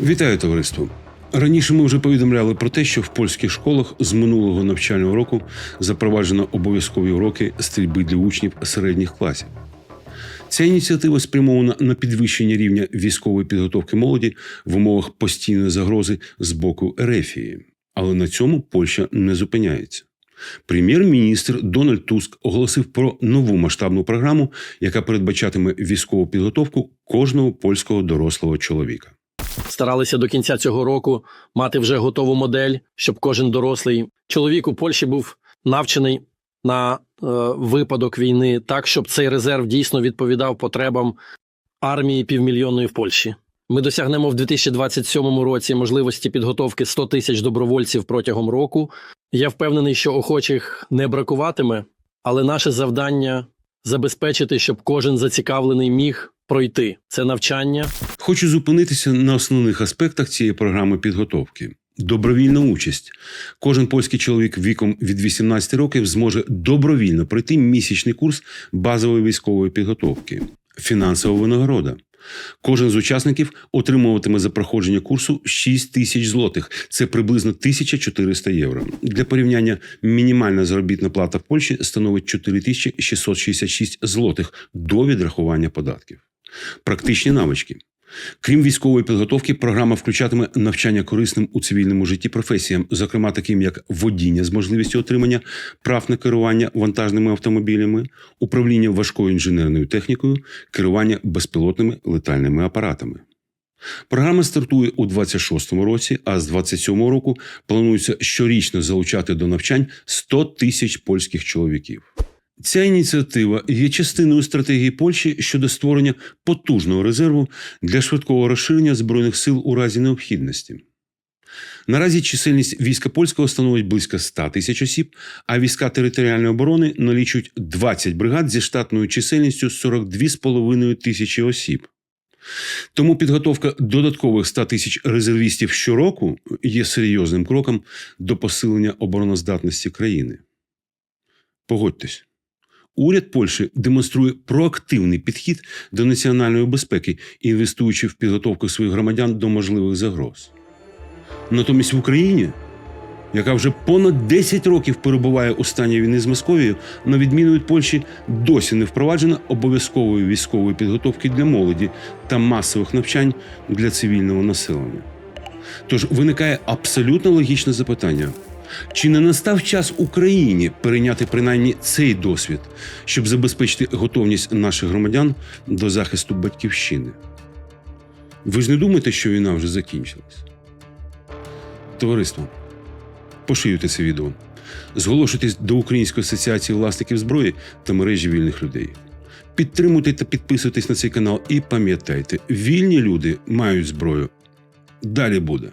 Вітаю товариство. Раніше ми вже повідомляли про те, що в польських школах з минулого навчального року запроваджено обов'язкові уроки стрільби для учнів середніх класів. Ця ініціатива спрямована на підвищення рівня військової підготовки молоді в умовах постійної загрози з боку Ерефії. Але на цьому Польща не зупиняється. Прем'єр-міністр Дональд Туск оголосив про нову масштабну програму, яка передбачатиме військову підготовку кожного польського дорослого чоловіка. Старалися до кінця цього року мати вже готову модель, щоб кожен дорослий чоловік у Польщі був навчений на е, випадок війни, так щоб цей резерв дійсно відповідав потребам армії півмільйонної в Польщі. Ми досягнемо в 2027 році можливості підготовки 100 тисяч добровольців протягом року. Я впевнений, що охочих не бракуватиме, але наше завдання забезпечити, щоб кожен зацікавлений міг пройти це навчання Хочу зупинитися на основних аспектах цієї програми підготовки. Добровільна участь. Кожен польський чоловік віком від 18 років зможе добровільно пройти місячний курс базової військової підготовки. Фінансова винагорода. Кожен з учасників отримуватиме за проходження курсу 6 тисяч злотих. Це приблизно 1400 євро. Для порівняння мінімальна заробітна плата в Польщі становить 4666 злотих до відрахування податків. Практичні навички. Крім військової підготовки, програма включатиме навчання корисним у цивільному житті професіям, зокрема таким як водіння з можливістю отримання прав на керування вантажними автомобілями, управління важкою інженерною технікою, керування безпілотними летальними апаратами. Програма стартує у 26-му році, а з 27-го року планується щорічно залучати до навчань 100 тисяч польських чоловіків. Ця ініціатива є частиною стратегії Польщі щодо створення потужного резерву для швидкого розширення збройних сил у разі необхідності. Наразі чисельність війська польського становить близько 100 тисяч осіб, а війська територіальної оборони налічують 20 бригад зі штатною чисельністю 42,5 тисячі осіб. Тому підготовка додаткових 100 тисяч резервістів щороку є серйозним кроком до посилення обороноздатності країни. Погодьтесь. Уряд Польщі демонструє проактивний підхід до національної безпеки, інвестуючи в підготовку своїх громадян до можливих загроз. Натомість в Україні, яка вже понад 10 років перебуває у стані війни з Московією, на відміну від Польщі, досі не впроваджена обов'язкової військової підготовки для молоді та масових навчань для цивільного населення. Тож виникає абсолютно логічне запитання: чи не настав час Україні перейняти принаймні цей досвід, щоб забезпечити готовність наших громадян до захисту батьківщини? Ви ж не думаєте, що війна вже закінчилась? Товариство, поширюйте це відео. Зголошуйтесь до Української асоціації власників зброї та мережі вільних людей. Підтримуйте та підписуйтесь на цей канал і пам'ятайте, вільні люди мають зброю. Далі буде.